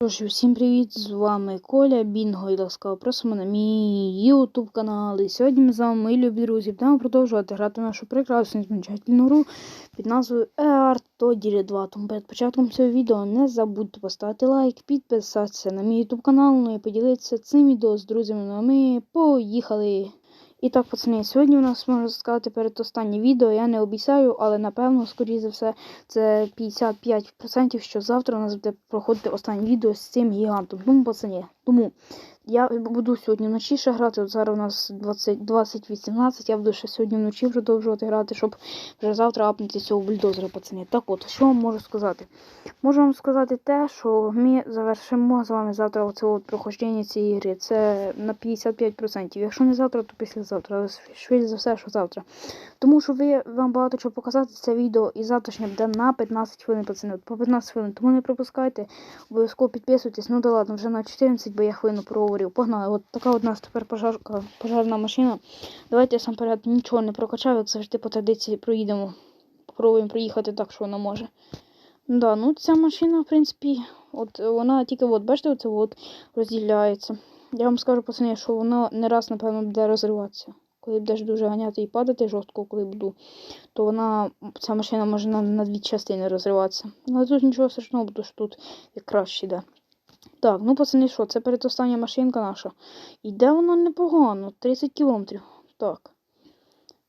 Тож, всім привіт! З вами Коля Бінго і ласкаво просимо на мій YouTube канал. І сьогодні ми з вами, мої любі друзі, будемо продовжувати грати нашу прекрасну і замечательну гру під назвою EAR Toddler 2. Тому перед початком цього відео не забудьте поставити лайк, підписатися на мій YouTube канал, ну і поділитися цим відео з друзями. Ну а ми поїхали! І так, пацани, сьогодні у нас можна сказати передостаннє відео. Я не обіцяю, але напевно, скоріше за все, це 55%, що завтра у нас буде проходити останнє відео з цим гігантом. Тому, пацані, тому я буду сьогодні вночі ще грати. От зараз у нас 20, 20.18, я буду ще сьогодні вночі продовжувати грати, щоб вже завтра апнути цього бульдозера, пацані. Так от, що вам можу сказати? Можу вам сказати те, що ми завершимо з вами завтра оце от проходження цієї гри. Це на 55%. Якщо не завтра, то післязавтра. Швидше за все, що завтра. Тому що ви вам багато чого показати це відео і завтрашнє буде на 15 хвилин, пацани. От по 15 хвилин. Тому не пропускайте. Обов'язково підписуйтесь. Ну да ладно, вже на 14, бо я хвилину проговорив. Погнали. От така у нас тепер пожарка, пожарна машина. Давайте я сам перед нічого не прокачав, як завжди по традиції проїдемо. Попробуємо проїхати так, що вона може. Да, ну ця машина, в принципі, от вона тільки, от, бачите, оце от розділяється. Я вам скажу, пацани, що вона не раз, напевно, буде розриватися. Коли будеш дуже ганяти і падати жорстко, коли буду, то вона, ця машина може на, на дві частини розриватися. Але тут нічого страшного, бо що тут якраз йде. Так, ну пацани, що, це передостання машинка наша. Йде вона непогано, 30 кілометрів. Так.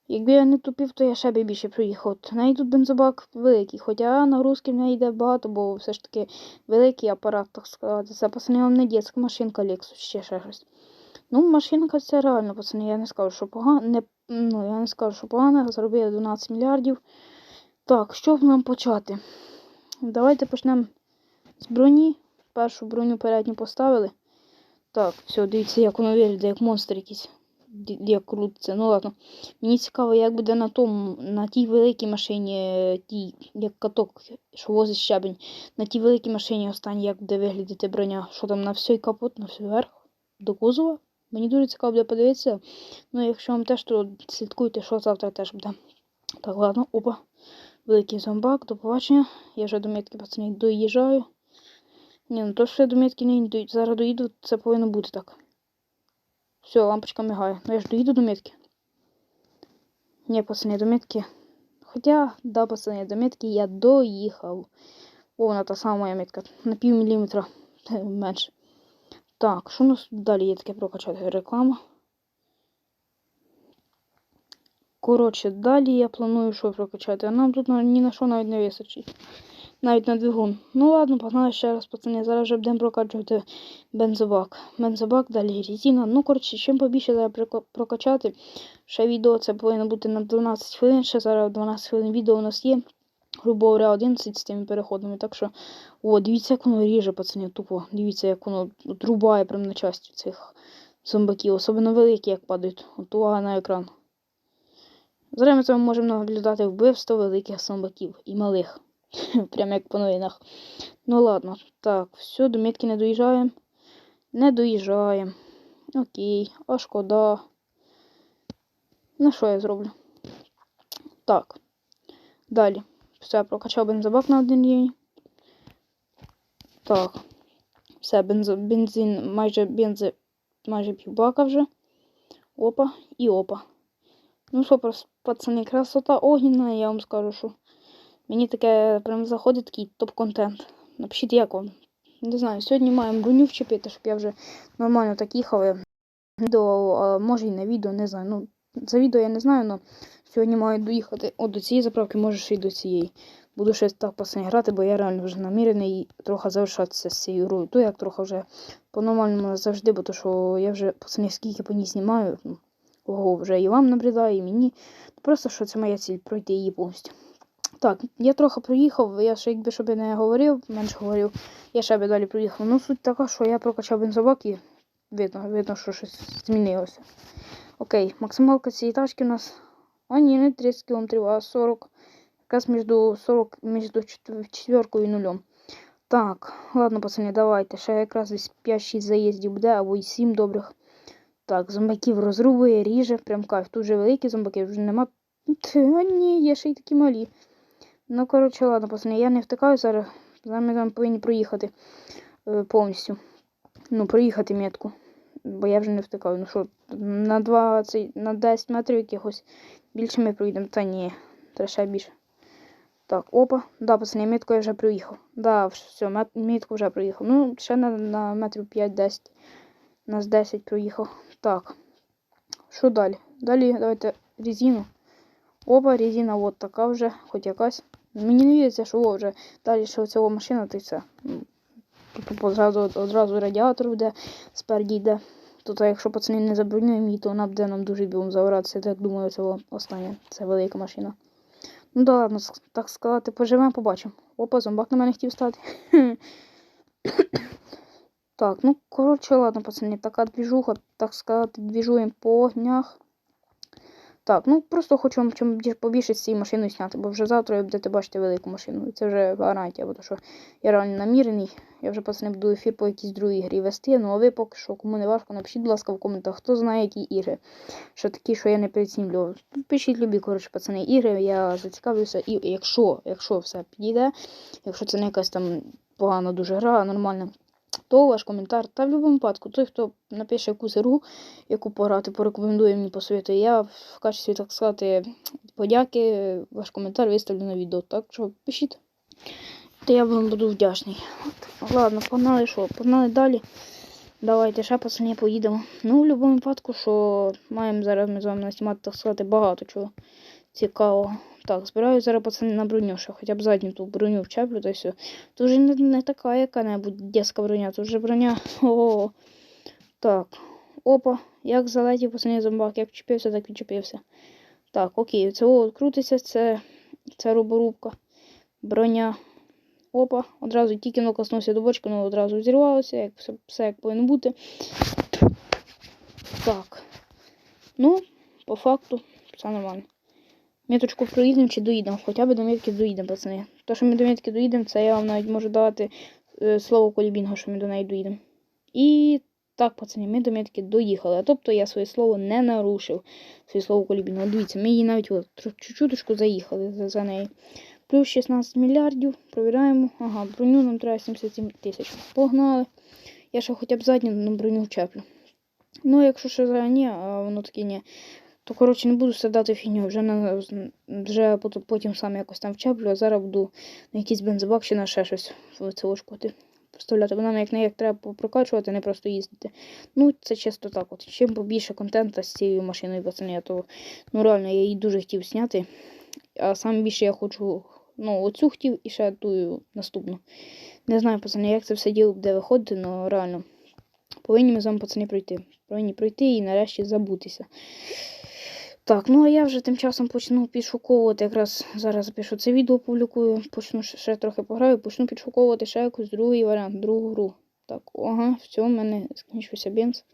Якби я не тупів, то я ще би більше проїхав. Неї тут бензобак великий, хоча нагрузки в неї йде багато, бо все ж таки великий апарат, так сказати. Це пацани вам не дітська машинка Lexus, ще ще щось. Ну, машинка це реально, пацани, я не скажу, що погано. Не, ну, я не скажу, що погано, заробили 12 мільярдів. Так, що б нам почати? Давайте почнемо з броні. Першу броню передню поставили. Так, все, дивіться, як воно виглядає, як монстр якийсь. Як крутиться. Ну ладно. Мені цікаво, як буде на тому, на тій великій машині, е, тій, як каток, що возить щебень. На тій великій машині останній, як буде виглядати броня. Що там на всій капот, на всій верх, до кузова. Мені дуже цікаво буде подивитися. Ну, якщо вам теж, то слідкуйте, що завтра теж буде. Так, ладно, опа. Великий зомбак, до побачення. Я вже до метки, пацани, доїжджаю. Ні, ну то, що я до метки не йду. Зараз доїду, це повинно бути так. Все, лампочка мигає. Ну я ж доїду до метки. Ні, пацани, до метки. Хоча, да, пацани, до метки я доїхав. О, вона та сама моя метка. На пів міліметра менше. Так, що у нас далі є таке прокачати? Реклама. Коротше, далі я планую що прокачати, а нам тут ні на що навіть не вистачить. Навіть на двигун. Ну ладно, погнали ще раз, пацани. Зараз вже будемо прокачувати бензобак. Бензобак, далі резина. Ну, коротше, чим побільше зараз прокачати. Ще відео це повинно бути на 12 хвилин. Ще зараз 12 хвилин відео у нас є. Грубо говоря, 11 з тими переходами. Так що, о, дивіться, як воно ріже, пацани, тупо. Дивіться, як воно от рубає прямо на часті цих зомбаків. Особливо великі, як падають. От увага на екран. Зараз ми можемо наглядати вбивство великих зомбаків і малих. Прямо як по новинах. Ну ладно, так, все, до метки не доїжджаємо. Не доїжджаємо. Окей, а шкода. Ну що я зроблю? Так. Далі. Все, прокачав бензобак на один рівень. Так. Все, бензо, бензин, майже бензи, майже півбака вже. Опа і опа. Ну що, пацани, красота огненна, я вам скажу, що мені таке прям заходить такий топ-контент. Напишіть, як вам. Не знаю, сьогодні маємо броню вчепити, щоб я вже нормально так їхав. я Відео, а може і на відео, не знаю. Ну, за відео я не знаю, але сьогодні маю доїхати от до цієї заправки, може ще й до цієї. Буду щось так пацани грати, бо я реально вже намірений трохи завершатися з цією грою. То як трохи вже по-нормальному завжди, бо то що я вже пацани скільки по ній знімаю. ну, Ого, вже і вам набридає, і мені. Просто що це моя ціль пройти її повністю. Так, я трохи проїхав, я ще якби щоб я не говорив, менше говорив, я ще би далі проїхав. Ну, суть така, що я прокачав бензобак і видно, видно, що щось змінилося. Окей, максималка цієї тачки у нас. А ні, не 30 км, а 40. Якраз між 40, між четверкою і нулем. Так, ладно, пацани, давайте. Ще якраз десь 5-6 заїздів буде, або й 7 добрих. Так, зомбаків розрубує, ріже, прям кайф. Тут вже великі зомбаки, вже нема. Т, А ні, є ще й такі малі. Ну, коротше, ладно, пацани, я не втикаю зараз. Зараз ми там повинні проїхати. е, повністю. Ну, проїхати метку. Бо я вже не втикаю. Ну що, на 20, на 10 метрів якихось більше ми проїдемо. Та ні, треба більше. Так, опа. Да, пацани, метку я вже проїхав. Да, все, мет, метку вже проїхав. Ну, ще на, на метрів 5-10. На з 10 проїхав. Так. Що далі? Далі давайте резину. Опа, резина от така вже, хоч якась. Мені не віриться, що о, вже далі ще оця машина, то й все. Ну, одразу, одразу радіатор буде, спереді йде. А якщо пацани не забронюємо її, то вона буде нам дуже бігом загоратися. Я так думаю, це о- остання. Це велика машина. Ну да ладно, так сказати, поживемо, побачимо. Опа, зомбак на мене хотів стати. так, ну коротше, ладно, пацани, така двіжуха, так сказати, двіжуємо по огнях. Так, ну просто хочу вам чим більш- побільше з цією машиною зняти, бо вже завтра ви будете бачити велику машину. І це вже гарантія, бо що я реально намірений. Я вже пацани буду ефір по якійсь другій грі вести. Ну а ви поки що, кому не важко, напишіть, будь ласка, в коментах, хто знає, які ігри. Що такі, що я не перецінюю. Пишіть любі, коротше, пацани, ігри, я зацікавлюся. І якщо, якщо все підійде, якщо це не якась там погана дуже гра, а нормальна. То ваш коментар. Та в будь-якому випадку, той, хто напише якусь гру, яку пограти, порекомендує мені посоветує. Я в качестві, так сказати, подяки ваш коментар виставлю на відео. Так що пишіть. Та я вам буду вдячний. От. Ладно, погнали що? Погнали далі. Давайте ще пацани поїдемо. Ну, в будь-якому випадку, що маємо зараз ми з вами знімати, так сказати, багато чого цікавого. Так, збираю зараз пацани на броню, що хоча б задню ту броню вчеплю, та й все. То вже не, не така яка-небудь дітська броня, то вже броня. О, -о, О. так. Опа, як залетів пацани зомбак, як вчепився, так відчепився. Так, окей, це о, крутиться, це, це роборубка. Броня. Опа, одразу тільки но коснувся до бочки, воно одразу взірвалося, як все, все як повинно бути. Так. Ну, по факту, все нормально. Міточку проїдемо чи доїдемо, хоча б до мітки доїдемо, пацани. То, що ми до мітки доїдемо, це я вам навіть можу дати е, слово колібінга, що ми до неї доїдемо. І так, пацани, ми до мітки доїхали. Тобто я своє слово не нарушив. Своє слово колібінга. Дивіться, ми її навіть от, чуть-чуточку заїхали за, за нею. Плюс 16 мільярдів. Провіряємо. Ага, броню нам треба 77 тисяч. Погнали. Я ще хоча б задню броню вчеплю. Ну, якщо ще зараз ні, а воно таке ні. То, коротше, не буду сідати фігню, вже, на, вже потім, сам якось там вчеплю, а зараз буду на якийсь бензобак чи на ще щось в це ошкоти вставляти. Бо нам як не як треба прокачувати, не просто їздити. Ну, це чисто так. от. Чим побільше контенту з цією машиною, пацани, то ну реально я її дуже хотів зняти. А саме більше я хочу, ну, оцю хотів і ще ту наступну. Не знаю, пацани, як це все діло буде виходити, але реально. Повинні ми з вами, пацани, пройти. Повинні пройти і нарешті забутися. Так, ну а я вже тим часом почну підшуковувати. Якраз зараз запишу це відео, публікую, почну ще, ще трохи пограю, почну підшуковувати ще якийсь другий варіант, другу гру. Так, ага, все, в мене скінчився бенз.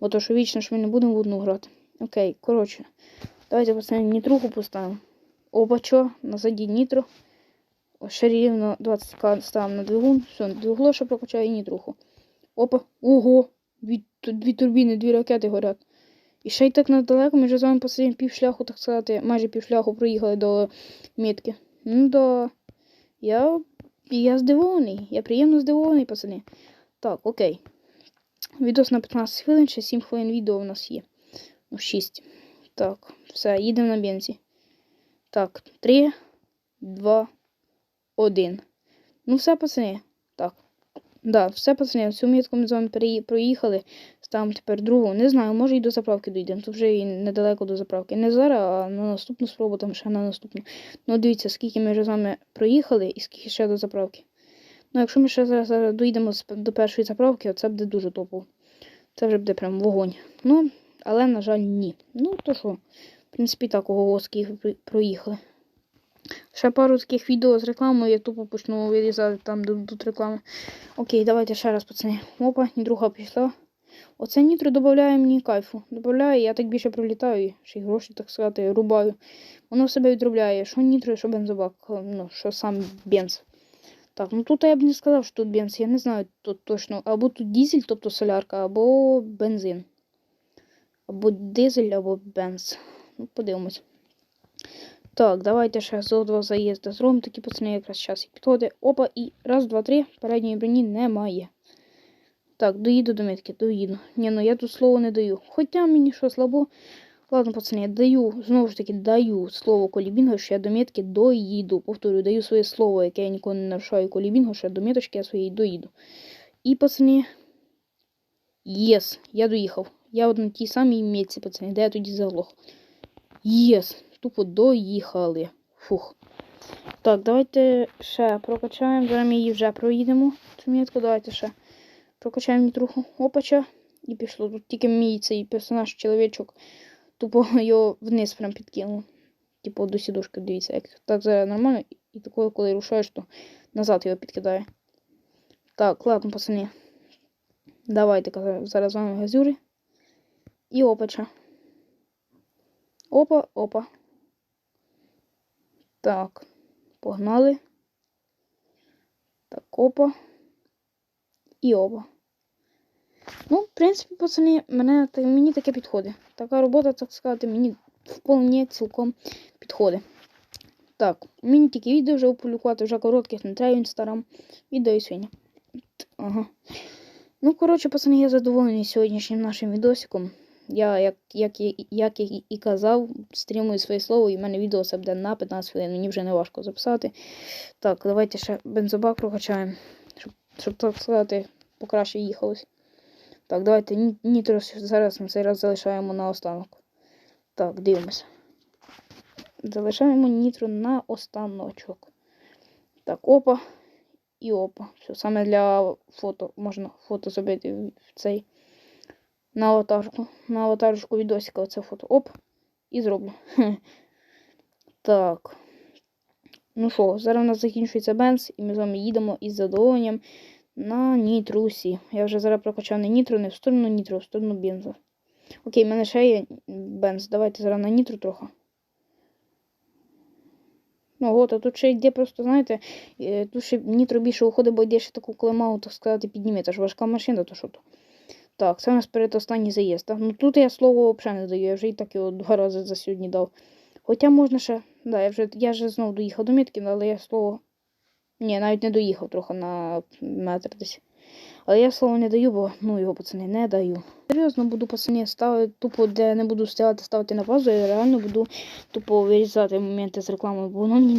Бо то, що вічно що ми не будемо в одну грати. Окей, коротше. Давайте пацани нітруху поставимо. Опа, чо, назаді нітро. Ще рівно 20к ставимо на двигун. Все, двигло, що прокачаю і нітруху. Опа, ого! Дві, дві турбіни, дві ракети горять. І ще й так недалеко, ми вже з вами посидимо півшляху, так сказати, майже півшляху проїхали до мітки. Ну да. Я, я здивований. Я приємно здивований, пацани. Так, окей. Відос на 15 хвилин, ще 7 хвилин відео у нас є. Ну, 6. Так, все, їдемо на бензі. Так, 3, 2, 1. Ну, все, пацани. Так. Да, все, пацани, всю мітку ми з вами проїхали. Ставимо тепер другу. Не знаю, може і до заправки дійдемо. Тут вже і недалеко до заправки. Не зараз, а на наступну спробу, там ще на наступну. Ну, дивіться, скільки ми вже з вами проїхали і скільки ще до заправки. Ну, якщо ми ще зараз, зараз доїдемо до першої заправки, це буде дуже топово. Це вже буде прям вогонь. Ну, але, на жаль, ні. Ну, то що, в принципі, так, ого, скільки проїхали. Ще пару таких відео з рекламою, я тупо почну вирізати там тут реклами. Окей, давайте ще раз, пацани. Опа, нітруха пішла. Оце нітро додає мені кайфу. Додає, я так більше прилітаю, ще й гроші, так сказати, рубаю. Воно себе відробляє. Що нітро, що бензобак, ну, що сам бенз. Так, ну тут я б не сказав, що тут бенз, я не знаю тут точно. Або тут дізель, тобто солярка, або бензин. Або дизель, або бенз. Ну, подивимось. Так, давайте ще зо два заїзди зробимо. Такі пацани якраз час і підходить. Опа, і раз, два, три. Передньої броні немає. Так, доїду до метки, доїду. Ні, ну я тут слово не даю. Хоча мені що слабо. Ладно, пацани, я даю, знову ж таки, даю слово колібінгу, що я до метки доїду. Повторюю, даю своє слово, яке я ніколи не нарушаю колібінгу, що я до меточки я своєї доїду. І, пацани, єс, я доїхав. Я от на тій самій метці, пацани, де я тоді заглох. Єс, тупо доїхали. Фух. Так, давайте ще прокачаємо. Зараз ми її вже проїдемо. Цю метку, давайте ще прокачаємо нітруху. Опача. І пішло. Тут тільки мій цей персонаж, чоловічок, тупо його вниз прям підкинув. Типу до сідушки, дивіться, як так зараз нормально, і такое, коли рушаєш, то назад його підкидає. Так, ладно, пацани. Давайте зараз з вами газюри. І опача. Опа, опа. Так. Погнали. Так, опа. І опа. Ну, в принципі, пацани, мене, мені таке підходить. Така робота, так сказати, мені вполне цілком підходить. Так, мені тільки відео вже опублікувати, вже коротких не треба інстаграм. Відео і сьогодні. Ага. Ну, коротше, пацани, я задоволений сьогоднішнім нашим відосиком. Я, як, як, як і казав, стрімую своє слово, і в мене відео це буде на 15 хвилин. Мені вже не важко записати. Так, давайте ще бензобак прокачаємо, щоб, щоб так сказати, покраще їхалось. Так, давайте нітро зараз на цей раз залишаємо на останок. Так, дивимося. Залишаємо нітро на останочок. Так, опа і опа. Все, саме для фото можна фото зробити в цей на аватарку. На аватарочку відосика оце фото. Оп. І зроблю. Так. Ну що, зараз у нас закінчується бенз, і ми з вами їдемо із задоволенням на нітрусі. Я вже зараз прокачав не нітро, не в сторону нітро, а в сторону бензу. Окей, в мене ще є бенз. Давайте зараз на нітро трохи. Ну от, а тут ще йде просто, знаєте, е, тут ще нітро більше уходить, бо йде ще таку клемагу, так сказати, підніметь. Аж важка машина, то що то. Так, це у нас передостанній заїзд. Ну тут я слово взагалі не даю, я вже і так його два рази за сьогодні дав. Хоча можна ще. Да, я вже я вже знову доїхав до мітки, але я слово. Ні, навіть не доїхав трохи на метр десь. Але я слово не даю, бо ну його пацани не даю. Серйозно буду пацани ставити тупо, де не буду стояти ставити на паузу, я реально буду тупо вирізати моменти з реклами, бо воно не